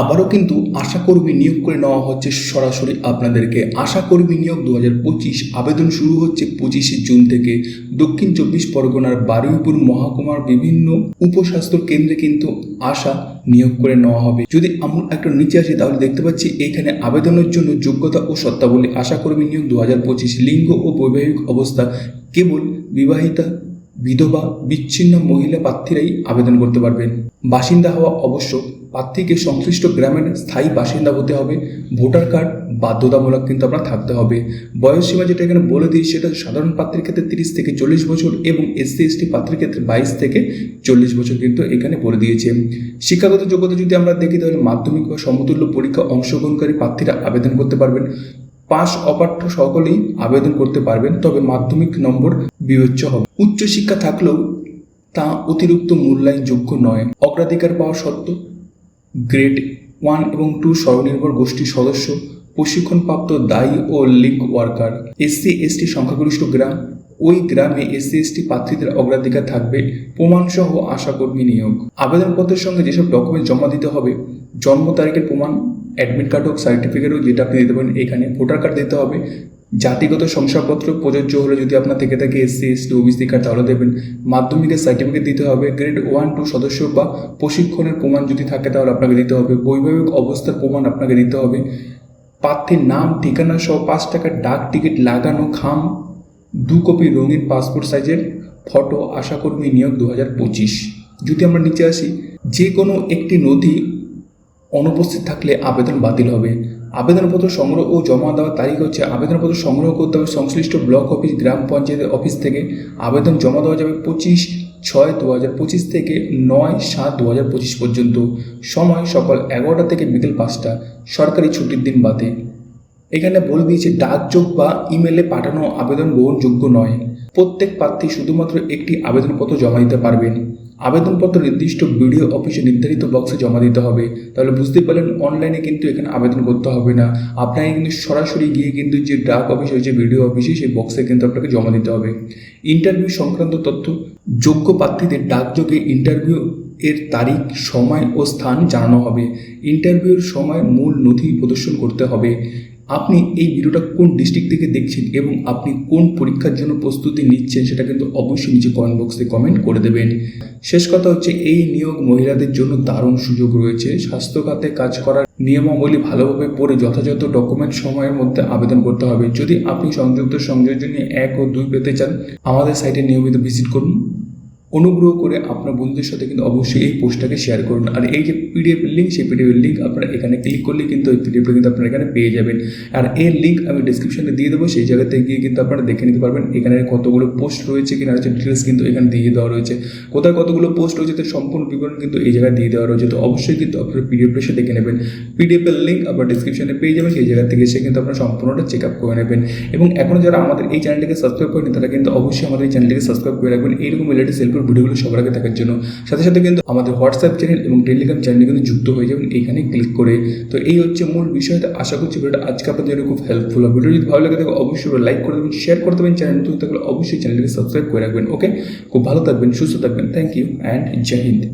আবারও কিন্তু আশাকর্মী নিয়োগ করে নেওয়া হচ্ছে সরাসরি আপনাদেরকে। আশাকর্মী নিয়োগ দু হাজার পঁচিশ আবেদন শুরু হচ্ছে পঁচিশে জুন থেকে। দক্ষিণ চব্বিশ পরগনার বারুইপুর মহকুমার বিভিন্ন উপস্বাস্থ্য কেন্দ্রে কিন্তু আশা নিয়োগ করে নেওয়া হবে। যদি আমরা একটা নিচে আসি, তাহলে দেখতে পাচ্ছি এখানে আবেদনের জন্য যোগ্যতা ও সত্তাবলী। আশাকর্মী নিয়োগ দু হাজার পঁচিশ লিঙ্গ ও বৈবাহিক অবস্থা কেবল বিবাহিতা, বিধবা, বিচ্ছিন্ন মহিলা প্রার্থীরাই আবেদন করতে পারবেন। বাসিন্দা হওয়া অবশ্য প্রার্থীকে সংশ্লিষ্ট গ্রামের স্থায়ী বাসিন্দা হতে হবে। ভোটার কার্ড বাধ্যতামূলক কিন্তু আপনার থাকতে হবে। বয়স সীমা যেটা এখানে বলে দিই, সেটা সাধারণ প্রার্থীর ক্ষেত্রে তিরিশ থেকে চল্লিশ বছর এবং এসসি, এসটি প্রার্থীর ক্ষেত্রে বাইশ থেকে চল্লিশ বছর কিন্তু এখানে বলে দিয়েছে। শিক্ষাগত যোগ্যতা যদি আমরা দেখি, তাহলে মাধ্যমিক বা সমতুল্য পরীক্ষা অংশগ্রহণকারী প্রার্থীরা আবেদন করতে পারবেন। পাস অপাঠ্য সকলেই আবেদন করতে পারবেন, তবে মাধ্যমিক নম্বর বিবেচ্য হবে। উচ্চশিক্ষা থাকলেও তা অতিরিক্ত মূল্যায়নযোগ্য নয়। অগ্রাধিকার পাওয়া সত্ত্বেও গ্রেড ওয়ান এবং টু স্বনির্ভর গোষ্ঠীর সদস্য, প্রশিক্ষণপ্রাপ্ত দায়ী ও লিঙ্ক ওয়ার্কার। এসসি, এসটি সংখ্যাগরিষ্ঠ গ্রাম। ওই গ্রামে এসসি, এসটি প্রার্থীদের অগ্রাধিকার থাকবে, প্রমাণসহ আশাকর্মী নিয়োগ। আবেদনপত্রের সঙ্গে যেসব ডকুমেন্ট জমা দিতে হবে, জন্ম তারিখের প্রমাণ, অ্যাডমিট কার্ড হোক সার্টিফিকেট হোক যেটা আপনি দিতে পারেন এখানে, ভোটার কার্ড দিতে হবে জাতিগত শংসাপত্র প্রযোজ্য হলে যদি আপনার থেকে থাকে এসসি এসটি ওবিসি কার্ড তাহলে দেবেন। মাধ্যমিকের সার্টিফিকেট দিতে হবে গ্রেড ওয়ান টু সদস্য বা প্রশিক্ষণের প্রমাণ যদি থাকে তাহলে আপনাকে দিতে হবে। বৈবাহিক অবস্থার প্রমাণ আপনাকে দিতে হবে। প্রার্থীর নাম, ঠিকানা সহ পাঁচ টাকার ডাক টিকিট লাগানো, খাম, দু কপি রঙিন পাসপোর্ট সাইজের ফটো আশাকর্মী নিয়োগ দু হাজার পঁচিশ। যদি আমরা নিচে আসি যে কোনো একটি নথি অনুপস্থিত থাকলে আবেদন বাতিল হবে। আবেদনপত্র সংগ্রহ ও জমা দেওয়ার তারিখ হচ্ছে আবেদনপত্র সংগ্রহ করতে হবে সংশ্লিষ্ট ব্লক অফিস, গ্রাম পঞ্চায়েতের অফিস থেকে। আবেদন জমা দেওয়া যাবে পঁচিশ ছয় দু হাজার পঁচিশ থেকে নয় সাত দু হাজার পঁচিশ পর্যন্ত। সময় সকাল এগারোটা থেকে বিকেল পাঁচটা। সরকারি ছুটির দিন বাদে। এখানে বলে দিয়েছে ডাকযোগ বা ইমেলে পাঠানো আবেদন গ্রহণযোগ্য নয়। প্রত্যেক প্রার্থী শুধুমাত্র একটি আবেদনপত্র জমা দিতে পারবেন। আবেদনপত্র নির্দিষ্ট বিডিও অফিসে নির্ধারিত বক্সে জমা দিতে হবে। তাহলে বুঝতে পারলেন, অনলাইনে কিন্তু এখানে আবেদন করতে হবে না। আপনাকে কিন্তু সরাসরি গিয়ে কিন্তু যে ডাক অফিস হয়েছে বিডিও অফিসে, সেই বক্সে কিন্তু আপনাকে জমা দিতে হবে। ইন্টারভিউ সংক্রান্ত তথ্য, যোগ্য প্রার্থীদের ডাকযোগে ইন্টারভিউ এর তারিখ, সময় ও স্থান জানানো হবে। ইন্টারভিউর সময় মূল নথি প্রদর্শন করতে হবে। আপনি এই ভিডিওটা কোন ডিস্ট্রিক্ট থেকে দেখছেন এবং আপনি কোন পরীক্ষার জন্য প্রস্তুতি নিচ্ছেন সেটা কিন্তু অবশ্যই নিচে কমেন্ট বক্সে কমেন্ট করে দেবেন। শেষ কথা হচ্ছে এই নিয়োগ মহিলাদের জন্য দারুণ সুযোগ রয়েছে। স্বাস্থ্য খাতে কাজ করার নিয়মাবলী ভালোভাবে পড়ে যথাযথ ডকুমেন্ট সময়ের মধ্যে আবেদন করতে হবে। যদি আপনি সংযুক্ত সংযোজনে এক ও দুই পেতে চান, আমাদের সাইটে নিয়মিত ভিজিট করুন। অনুগ্রহ করে আপনার বন্ধুদের সাথে কিন্তু অবশ্যই এই পোস্টটাকে শেয়ার করুন। আর এই যে পিডিএফ লিঙ্ক সেই পিডিএফ লিঙ্ক আপনারা এখানে ক্লিক করলে কিন্তু এই পিডিএফটা কিন্তু আপনারা এখানে পেয়ে যাবেন। আর এর লিঙ্ক আমি ডিসক্রিপশনে দিয়ে দেবো, সেই জায়গাতে গিয়ে কিন্তু আপনারা দেখে নিতে পারবেন এখানে কতগুলো পোস্ট রয়েছে কিনা হচ্ছে ডিটেলস কিন্তু এখানে দিয়ে দেওয়া রয়েছে। কোথায় কতগুলো পোস্ট রয়েছে তার সম্পূর্ণ বিবরণ কিন্তু এই জায়গায় দিয়ে দেওয়া রয়েছে। তো অবশ্যই কিন্তু আপনারা পিডিএফটা এসে দেখে নেবেন। পিডিএফের লিঙ্ক আপনার ডিসক্রিপশনে পেয়ে যাবেন, সেই জায়গা থেকে সে কিন্তু আপনারা সম্পূর্ণটা চেক আপ করে নেবেন। এবং এখনও যারা আমাদের এই চ্যানেলটিকে সাবস্ক্রাইব করেনি তারা কিন্তু অবশ্যই আমাদের এই চ্যানেলটিকে সাবস্ক্রাইব করে রাখবেন। এইরকম লেটেস্ট সেলফের ভিডিওগুলো সবার আগে দেখার জন্য। সাথে সাথে কিন্তু আমাদের হোয়াটসঅ্যাপ চ্যানেল এবং টেলিগ্রাম চ্যানেলে কিন্তু যুক্ত হয়ে যাবেন, এইখানে ক্লিক করে। তো এই হচ্ছে মূল বিষয়টা আশা করছি ভিডিওটা আজকে আপনাদের খুব হেল্পফুল হবে। ভিডিও যদি ভালো লাগে থাকে অবশ্যই লাইক করে দেবেন শেয়ার করে দেবেন চ্যানেল নতুন থাকলে অবশ্যই চ্যানেলটিকে সাবস্ক্রাইব করে রাখবেন ওকে খুব ভালো থাকবেন, সুস্থ থাকবেন thank you and Jai Hind